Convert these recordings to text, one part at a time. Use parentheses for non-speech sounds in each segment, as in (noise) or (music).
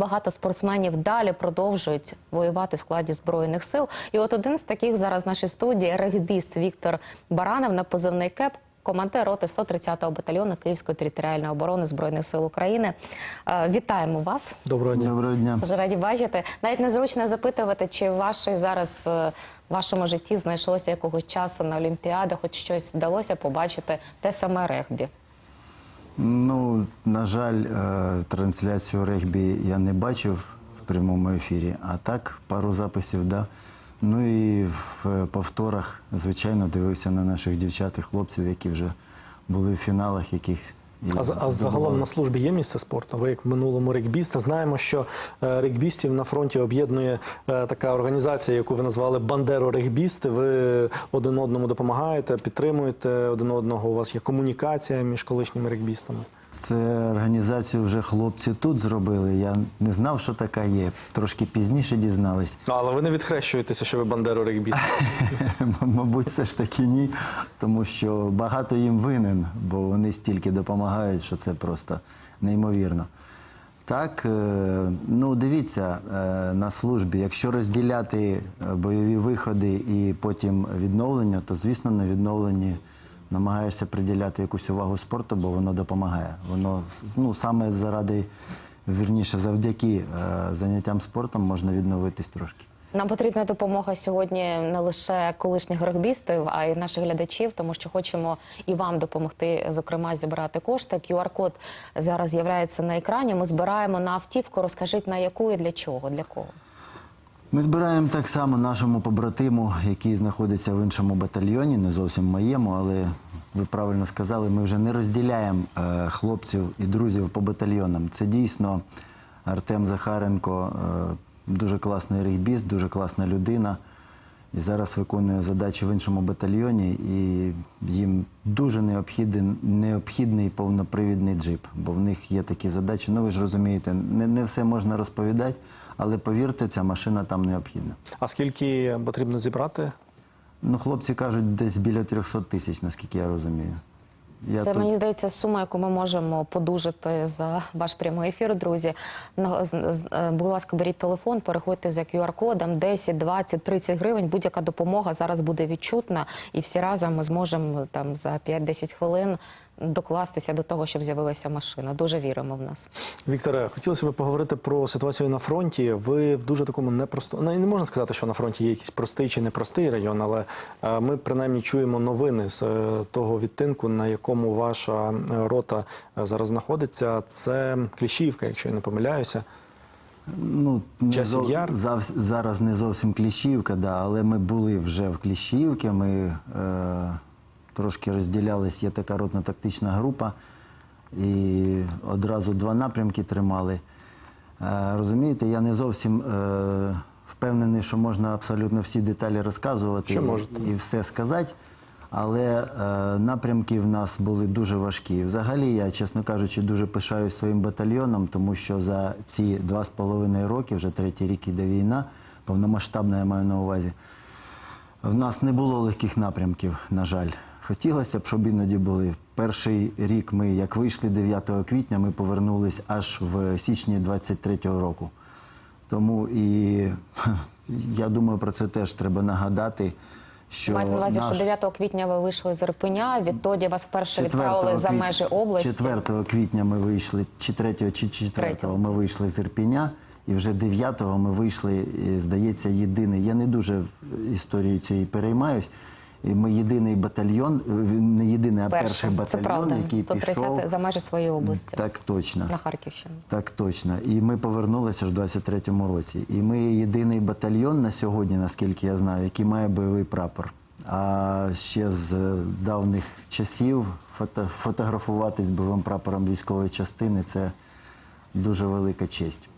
Багато спортсменів далі продовжують воювати в складі збройних сил. І от один з таких зараз в нашій студії регбіст Віктор Баранов на позивний КЕП. Командир роти 130-го батальйону Київської територіальної оборони збройних сил України. Е, Вітаємо вас. Доброго дня. Доброго дня. Дуже раді бачити. Навіть незручно запитувати, чи в вашій зараз е, в вашому житті знайшлося якогось часу на Олімпіадах, хоч щось вдалося побачити те саме регбі. Ну, на жаль, е, трансляцію регбі я не бачив в прямому ефірі, а так, пару записів, да. Ну і в е, повторах, звичайно, дивився на наших дівчат і хлопців, які вже були в фіналах якихось. І А, а загалом на службі є місце спорту? Ви як в минулому регбіста. Знаємо, що е, регбістів на фронті об'єднує е, така організація, яку ви назвали Бандеро Регбісти. Ви один одному допомагаєте, підтримуєте один одного. У вас є комунікація між колишніми регбістами. Це організацію вже хлопці тут зробили. Я не знав, що така є. Трошки пізніше дізнались. Ну, Але ви не відхрещуєтеся, що ви Бандеро Регбіст. (laughs) М- Мабуть, все ж таки ні, тому що багато їм винен, бо вони стільки допомагають, що це просто неймовірно. Так, е, ну дивіться, е, на службі, якщо розділяти е, бойові виходи і потім відновлення, то звісно на відновленні намагаєшся приділяти якусь увагу спорту, бо воно допомагає. Воно ну, саме заради, вірніше, завдяки е, заняттям спортом можна відновитись трошки. Нам потрібна допомога сьогодні не лише колишніх регбістів, а й наших глядачів, тому що хочемо і вам допомогти, зокрема, зібрати кошти. QR-код зараз з'являється на екрані. Ми збираємо на автівку. Розкажіть на яку і для чого? Для кого? Ми збираємо так само нашому побратиму, який знаходиться в іншому батальйоні, не зовсім моєму, але ви правильно сказали, ми вже не розділяємо е, хлопців і друзів по батальйонам. Це дійсно Артем Захаренко, е, дуже класний регбіст, дуже класна людина. І зараз виконує задачі в іншому батальйоні, і їм дуже необхідний, необхідний повнопривідний джип, бо в них є такі задачі. Ну ви ж розумієте, не, не все можна розповідати, але повірте, ця машина там необхідна. А скільки потрібно зібрати? Ну, хлопці кажуть, десь біля 300 тисяч, наскільки я розумію. Я Це тут- мені здається сума, яку ми можемо подужити за ваш прямий ефір, друзі. З- е, Будь ласка, беріть телефон, переходьте за QR-кодом 10, 20, 30 гривень. Будь-яка допомога зараз буде відчутна, і всі разом ми зможемо там за 5-10 хвилин докластися до того, щоб з'явилася машина. Дуже віримо в нас. Вікторе, хотілося б поговорити про ситуацію на фронті. Ви в дуже такому непростому, ну, не можна сказати, що на фронті є якийсь простий чи непростий район, але е, ми принаймні чуємо новини з е, того відтинку, на якому ваша рота е, зараз знаходиться. Це Кліщівка, якщо я не помиляюся. Ну, не Часів зов- Яр? зав- зараз не зовсім Кліщівка, да, але ми були вже в Кліщівці, ми е, трошки розділялись, є така ротно-тактична група, і одразу два напрямки тримали. Е, розумієте, я не зовсім е, впевнений, що можна абсолютно всі деталі розказувати і- і все сказати. Але е, напрямки в нас були дуже важкі. Взагалі, я, чесно кажучи, дуже пишаюсь своїм батальйоном, тому що за ці два з половиною роки, вже третій рік іде війна, повномасштабна я маю на увазі. В нас не було легких напрямків, на жаль. Хотілося б, щоб іноді були. Перший рік ми, як вийшли 9 квітня, ми повернулись аж в січні 23-го року. Тому і (laughs) я думаю, про це теж треба нагадати. Що Маєте на увазі, наш- що 9 квітня ви вийшли з Ірпеня, відтоді вас вперше 4 відправили за квіт- межі області. 4 квітня ми вийшли, чи 3 чи 4 Третього. ми вийшли з Ірпіня, і вже 9 ми вийшли, здається, єдиний. Я не дуже історією цією переймаюсь. І ми єдиний батальйон, е, не єдиний, а перший Перший, це батальйон, правда, який 130 пішов. за межі своєї області Так точно. на Харківщині. Так точно. І ми повернулися ж в 23-му році. І ми єдиний батальйон на сьогодні, наскільки я знаю, який має бойовий прапор. А ще з е, давніх часів фото, фотографуватись з бойовим прапором військової частини це дуже велика честь.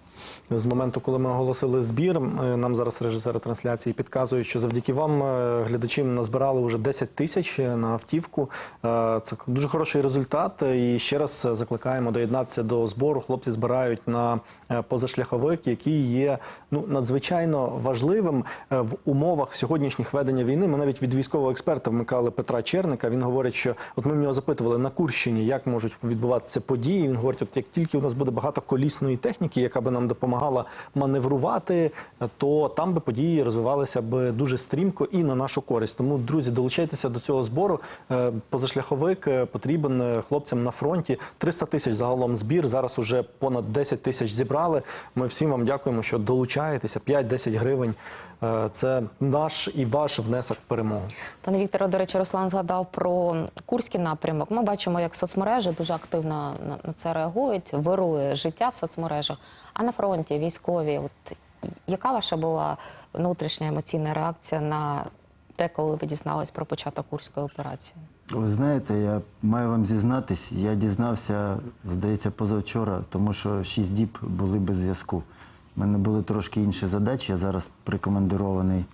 З моменту, коли ми оголосили збір, е, нам зараз режисери трансляції підказують, що завдяки вам е, глядачі назбирали вже 10 тисяч на автівку. Е, Це дуже хороший результат. І ще раз е, закликаємо доєднатися до збору. Хлопці збирають на е, позашляховик, який є ну надзвичайно важливим е, в умовах сьогоднішніх ведення війни. Ми навіть від військового експерта вмикали Петра Черника. Він говорить, що от ми в нього запитували на Курщині, як можуть відбуватися події. Він говорить, от як тільки у нас буде багато колісної техніки, яка би нам допомагала маневрувати, то там би події розвивалися б дуже стрімко і на нашу користь. Тому, друзі, долучайтеся до цього збору. Е, Позашляховик е, потрібен е, хлопцям на фронті. 300 тисяч загалом збір. Зараз уже понад 10 тисяч зібрали. Ми всім вам дякуємо, що долучаєтеся. 5-10 гривень. Це наш і ваш внесок в перемогу. Пане Вікторе, до речі, Руслан згадав про Курський напрямок. Ми бачимо, як соцмережі дуже активно на це реагують, вирує життя в соцмережах. А на фронті військові, от яка ваша була внутрішня емоційна реакція на те, коли ви дізнались про початок курської операції? Ви знаєте, я маю вам зізнатись, я дізнався, здається, позавчора, тому що шість діб були без зв'язку. У мене були трошки інші задачі, я зараз прикомандирований.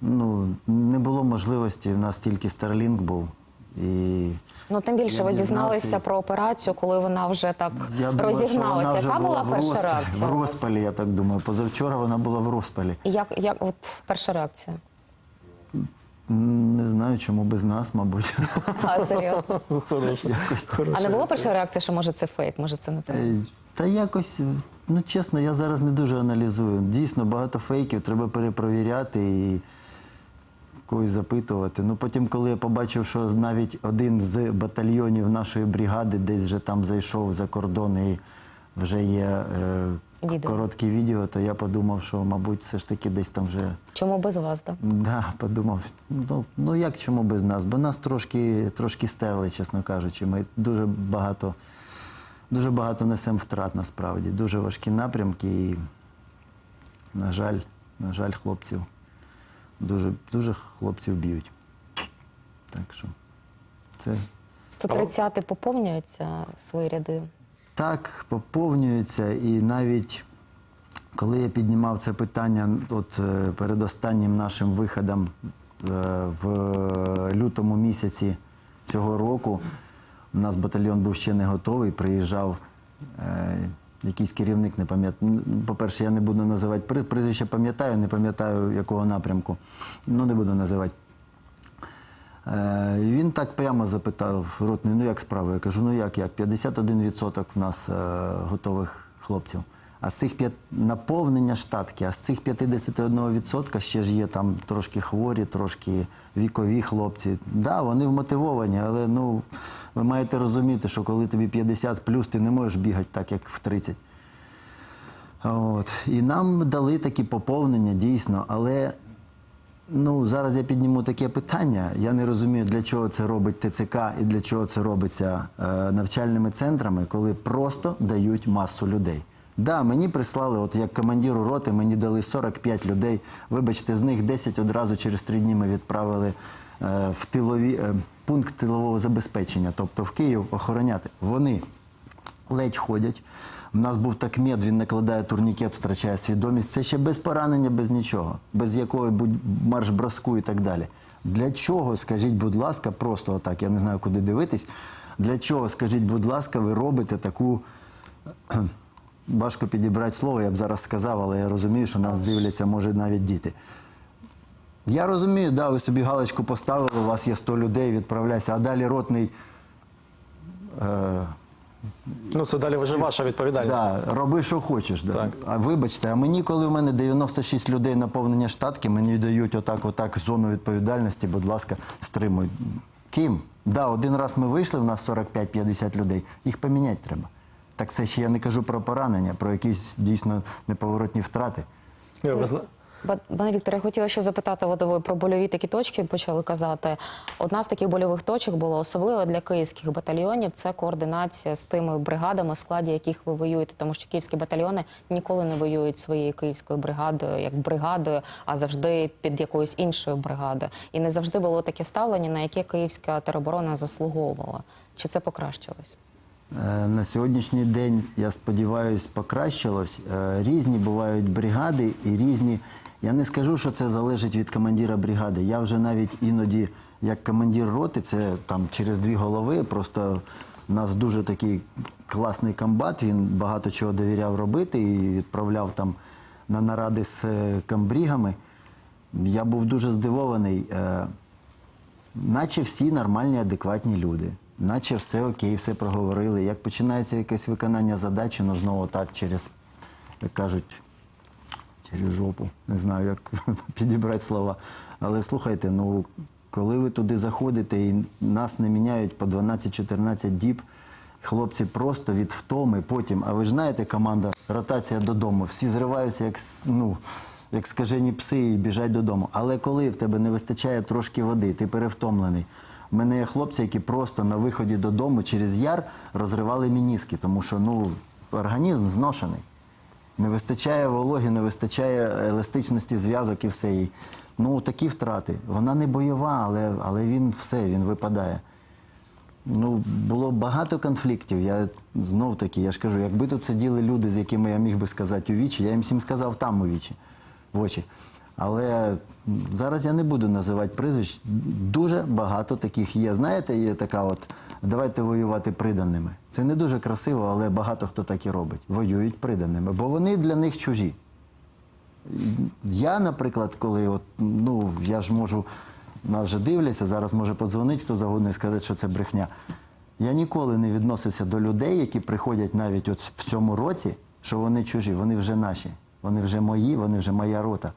Ну, не було можливості, в нас тільки Starlink був. І Ну тим більше ви дізнався. дізналися про операцію, коли вона вже так я думаю, розігналася. вона вже Яка була в перша розпалі, реакція? В розпалі, я так думаю. Позавчора вона була в розпалі. І Як, як от перша реакція? Не знаю, чому без нас, мабуть. (laughs) А, серйозно. Якось так. А не було першої реакції, що може це фейк, може це неправда? Е, Та якось, ну чесно, я зараз не дуже аналізую. Дійсно, багато фейків треба перепровіряти і когось запитувати. Ну потім, коли я побачив, що навіть один з батальйонів нашої бригади десь вже там зайшов за кордон і вже є е, Відео. коротке відео, то я подумав, що, мабуть, все ж таки десь там вже. Чому без вас? Да? Да, подумав, ну, ну як чому без нас? Бо нас трошки, трошки стерли, чесно кажучи. Ми дуже багато, дуже багато несемо втрат насправді. Дуже важкі напрямки і, на жаль, на жаль, хлопців. Дуже, дуже хлопців б'ють. Так що це 130 поповнюються свої ряди. Так, поповнюється, і навіть коли я піднімав це питання от е, перед останнім нашим виходом е, в лютому місяці цього року, у нас батальйон був ще не готовий, приїжджав е, якийсь керівник, не пам'ятаю. По-перше, я не буду називати прізвище, пам'ятаю, не пам'ятаю якого напрямку. Ну, не буду називати. Е, Він так прямо запитав ротний, ну як справи? Я кажу, ну як, як? 51% в нас е, готових хлопців. А з цих п'ят... наповнення штатки, а з цих 51% ще ж є там трошки хворі, трошки вікові хлопці. Да, вони вмотивовані, але ну, ви маєте розуміти, що коли тобі 50 плюс, ти не можеш бігати так, як в 30. От. І нам дали такі поповнення, дійсно, але ну, зараз я підніму таке питання. Я не розумію, для чого це робить ТЦК і для чого це робиться е, навчальними центрами, коли просто дають масу людей. Да, мені прислали, от як командиру роти, мені дали 45 людей. Вибачте, з них 10 одразу через три дні ми відправили е, в тилові, е, пункт тилового забезпечення, тобто в Київ охороняти. Вони ледь ходять. У нас був такмед, він накладає турнікет, втрачає свідомість. Це ще без поранення, без нічого, без якої будь марш-броску і так далі. Для чого, скажіть, будь ласка, просто отак, я не знаю, куди дивитись. Для чого, скажіть, будь ласка, ви робите таку. Важко підібрати слово, я б зараз сказав, але я розумію, що нас дивляться, може, навіть діти. Я розумію, да, ви собі галочку поставили, у вас є 100 людей, відправляйся, а далі ротний. Е, Ну це далі вже ваша відповідальність. Да, роби, що хочеш. Да. Так. А вибачте, а мені, коли в мене 96 людей наповнення штатки, мені дають отак, отак зону відповідальності, будь ласка, стримуй. Ким? Да, один раз ми вийшли, в нас 45-50 людей. Їх поміняти треба. Так це ще я не кажу про поранення, про якісь дійсно неповоротні втрати. Зна- Пане Вікторе, я хотіла ще запитати, от ви про больові такі точки почали казати. Одна з таких больових точок була особливо для київських батальйонів. Це координація з тими бригадами, в складі яких ви воюєте, тому що київські батальйони ніколи не воюють своєю київською бригадою як бригадою, а завжди під якоюсь іншою бригадою. І не завжди було таке ставлення, на яке київська тероборона заслуговувала. Чи це покращилось? Е, На сьогоднішній день, я сподіваюся, покращилось. Е, Різні бувають бригади і різні. Я не скажу, що це залежить від командира бригади. Я вже навіть іноді, як командир роти, це там через дві голови. Просто у нас дуже такий класний комбат. Він багато чого довіряв робити і відправляв там на наради з е, комбрігами. Я був дуже здивований. Наче всі нормальні, адекватні люди. Наче все окей, все проговорили. Як починається якесь виконання задачі, ну знову так через як кажуть, через жопу. Не знаю, як (laughs) підібрати слова. Але слухайте, ну коли ви туди заходите і нас не міняють по 12-14 діб, хлопці просто від втоми потім. А ви ж знаєте, команда ротація додому. Всі зриваються, як ну. Як скажені пси і біжать додому. Але коли в тебе не вистачає трошки води, ти перевтомлений. У мене є хлопці, які просто на виході додому через яр розривали мініски, тому що ну, організм зношений. Не вистачає вологи, не вистачає еластичності зв'язок і все. І, ну, такі втрати. Вона не бойова, але, але він все, він випадає. Ну, було багато конфліктів. Я знов таки, я ж кажу, якби тут сиділи люди, з якими я міг би сказати у вічі, я їм всім сказав там у вічі, в очі. Але зараз я не буду називати прізвищ. Дуже багато таких є. Знаєте, є така от давайте воювати приданими. Це не дуже красиво, але багато хто так і робить. Воюють приданими, бо вони для них чужі. Я, наприклад, коли от, ну, я ж можу, нас же дивляться, зараз може подзвонити хто завгодно і сказати, що це брехня. Я ніколи не відносився до людей, які приходять навіть от в цьому році, що вони чужі, вони вже наші, вони вже мої, вони вже моя рота.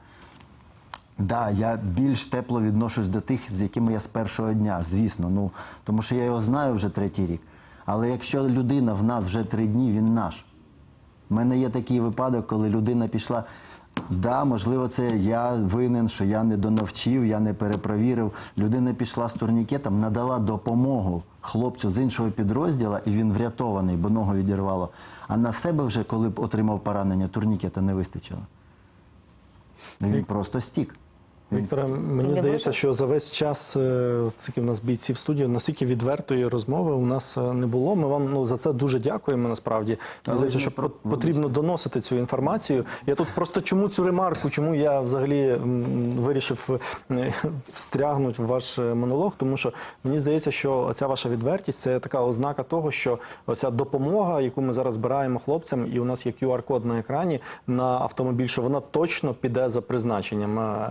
Да, я більш тепло відношусь до тих, з якими я з першого дня, звісно. Ну, тому що я його знаю вже третій рік. Але якщо людина в нас вже три дні, він наш. У мене є такий випадок, коли людина пішла. Да, можливо, це я винен, що я не донавчив, я не перепровірив. Людина пішла з турнікетом, надала допомогу хлопцю з іншого підрозділу, і він врятований, бо ногу відірвало. А на себе вже, коли б отримав поранення, турнікета не вистачило. Він просто стік. Вікторе, мені здається, що за весь час, е, скільки в нас бійців в студії, настільки відвертої розмови у нас е, не було. Ми вам ну за це дуже дякуємо. Насправді мені Але здається, що про- потрібно доносити цю інформацію. Я тут просто чому цю ремарку, чому я взагалі вирішив е, встрягнути в ваш монолог, тому що мені здається, що ця ваша відвертість це така ознака того, що оця допомога, яку ми зараз збираємо хлопцям, і у нас є QR-код на екрані на автомобіль, що вона точно піде за призначенням.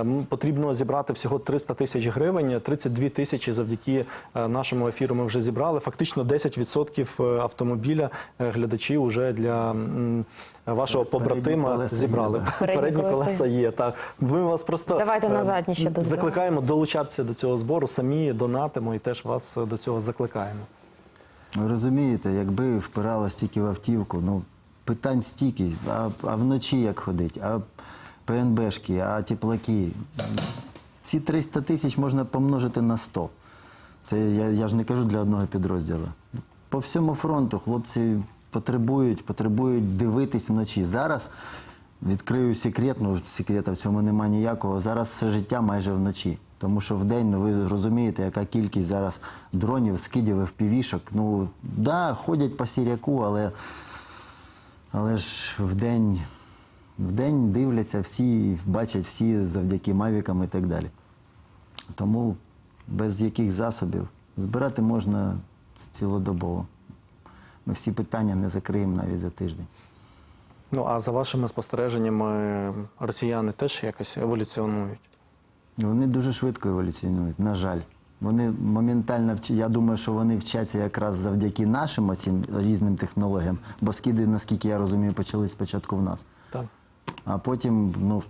Е, е, Потрібно зібрати всього 300 тисяч гривень, 32 тисячі завдяки е, нашому ефіру. Ми вже зібрали. Фактично 10% автомобіля е, глядачі вже для вашого побратима зібрали. Передні колеса є. Так ви вас просто Давайте е, на задні ще дозволимо. закликаємо долучатися до цього збору. Самі донатимо і теж вас е, до цього закликаємо. Ви розумієте, якби впиралось тільки в автівку, ну питань стільки, а, а вночі як ходить, а ПНБшки, а теплаки. Ці 300 тисяч можна помножити на 100. Це я, я ж не кажу для одного підрозділу. По всьому фронту хлопці потребують, потребують дивитись вночі. Зараз відкрию секрет, ну секрета в цьому немає ніякого. Зараз все життя майже вночі. Тому що в день, ну ви розумієте, яка кількість зараз дронів, скидів, впівішок. Ну, да, ходять по сіряку, але, але ж в день, в день дивляться всі, бачать всі завдяки мавікам і так далі. Тому без яких засобів збирати можна цілодобово. Ми всі питання не закриємо навіть за тиждень. Ну а за вашими спостереженнями, росіяни теж якось еволюціонують. Вони дуже швидко еволюціонують, на жаль. Вони моментально вч... Я думаю, що вони вчаться якраз завдяки нашим оцім різним технологіям, бо скиди, наскільки я розумію, почали спочатку в нас. Так. А потім, ну,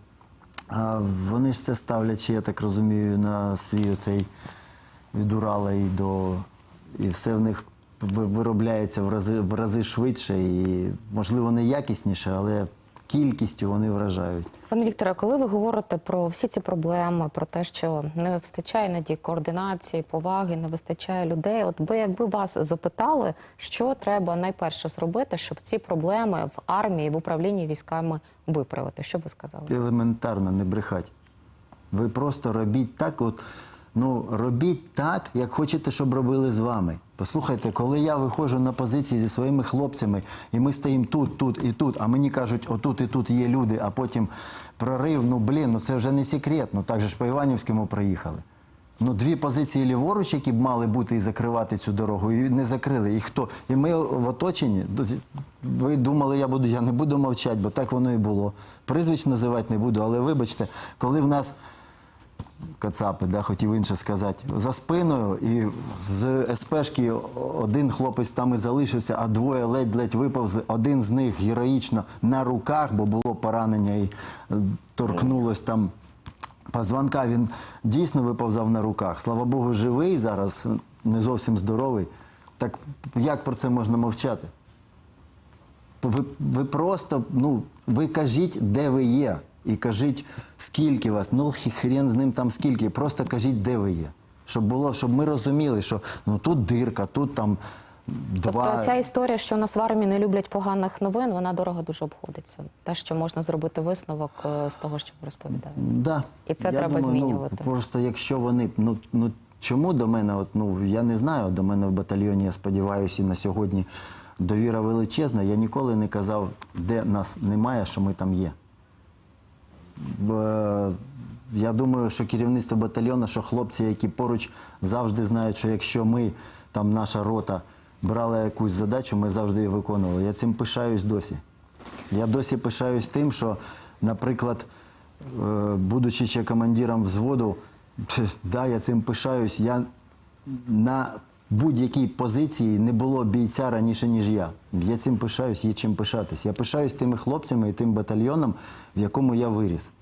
вони ж це ставлять, ще, я так розумію, на свій оцей від Урала і до. І все в них виробляється в рази, в рази швидше і, можливо, не якісніше, але кількістю вони вражають. Пане Вікторе, коли ви говорите про всі ці проблеми, про те, що не вистачає іноді координації, поваги, не вистачає людей, от би якби вас запитали, що треба найперше зробити, щоб ці проблеми в армії, в управлінні військами виправити, що б ви сказали? елементарно не брехать. Ви просто робіть так, от, ну, робіть так, як хочете, щоб робили з вами. Послухайте, коли я виходжу на позиції зі своїми хлопцями, і ми стоїмо тут, тут і тут, а мені кажуть, отут і тут є люди, а потім прорив, ну блін, ну це вже не секрет. Ну так же ж по Іванівському проїхали. Ну, дві позиції ліворуч, які б мали бути і закривати цю дорогу, і не закрили. І хто? І ми в оточенні. Ви думали, я буду, я не буду мовчати, бо так воно і було. Прізвищ називати не буду, але вибачте, коли в нас Кацапи, да, хотів інше сказати, за спиною, і з СПшки один хлопець там і залишився, а двоє ледь-ледь виповзли. Один з них героїчно на руках, бо було поранення і е, торкнулось там позвонка. Він дійсно виповзав на руках. Слава Богу, живий зараз, не зовсім здоровий. Так як про це можна мовчати? Ви, ви просто, ну, ви кажіть, де ви є. І кажіть, скільки вас. Ну, хрен з ним там скільки. Просто кажіть, де ви є. Щоб було, щоб ми розуміли, що ну тут дирка, тут там два. Тобто ця історія, що нас в армії не люблять поганих новин, вона дорого дуже обходиться. Те, що можна зробити висновок е, з того, що ви розповідаєте. Да. І це Я треба думаю, змінювати. Ну, просто якщо вони, ну, ну чому до мене, от, ну я не знаю, до мене в батальйоні, я сподіваюся, і на сьогодні довіра величезна. Я ніколи не казав, де нас немає, що ми там є. Я думаю, що керівництво батальйону, що хлопці, які поруч завжди знають, що якщо ми, там наша рота, брала якусь задачу, ми завжди її виконували. Я цим пишаюсь досі. Я досі пишаюсь тим, що, наприклад, е, будучи ще командиром взводу, (laughs) да, я цим пишаюсь. Я на будь-якій позиції не було бійця раніше, ніж я. Я цим пишаюсь, є чим пишатись. Я пишаюсь тими хлопцями і тим батальйоном, в якому я виріс.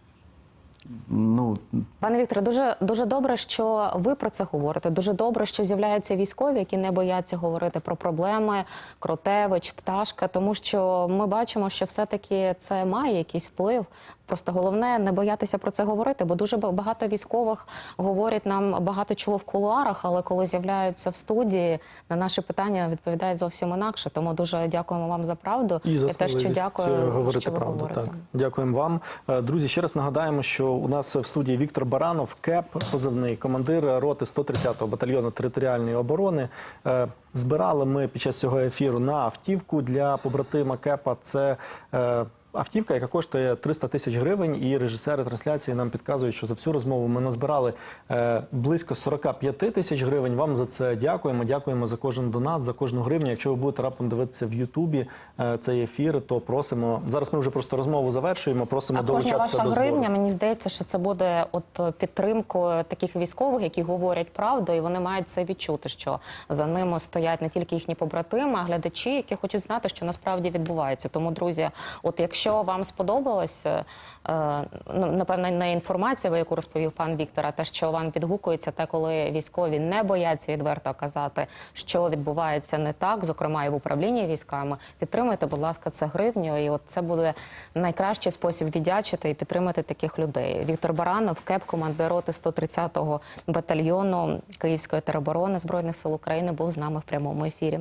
Ну, Пане Вікторе, дуже дуже добре, що ви про це говорите. Дуже добре, що з'являються військові, які не бояться говорити про проблеми, Кротевич, пташка, тому що ми бачимо, що все-таки це має якийсь вплив. Просто головне не боятися про це говорити, бо дуже багато військових говорять нам багато чого в кулуарах, але коли з'являються в студії, на наші питання відповідають зовсім інакше. Тому дуже дякуємо вам за правду І за те, що дякую, е, говорити що ви правду. говорите. Так, дякуємо вам, Е, друзі. Ще раз нагадаємо, що у нас в студії Віктор Баранов, КЕП, позивний командир роти 130-го батальйону територіальної оборони. Е, Збирали ми під час цього ефіру на автівку для побратима КЕПа. Це е, Автівка, яка коштує 300 тисяч гривень, і режисери трансляції нам підказують, що за всю розмову ми назбирали е, близько 45 тисяч гривень. Вам за це дякуємо. Дякуємо за кожен донат, за кожну гривню. Якщо ви будете раптом дивитися в Ютубі е, цей ефір, то просимо зараз. Ми вже просто розмову завершуємо. Просимо А кожна долучатися ваша до збору. гривня, мені здається, що це буде от підтримкою таких військових, які говорять правду, і вони мають це відчути, що за ними стоять не тільки їхні побратими, а глядачі, які хочуть знати, що насправді відбувається. Тому, друзі, от якщо вам сподобалось, е, е, ну, напевно, не інформація, яку розповів пан Віктор, а те, що вам відгукується, те, коли військові не бояться відверто казати, що відбувається не так, зокрема і в управлінні військами, підтримуйте, будь ласка, це гривню, і от це буде найкращий спосіб віддячити і підтримати таких людей. Віктор Баранов, КЕП, командир роти 130-го батальйону Київської тероборони збройних сил України, був з нами в прямому ефірі.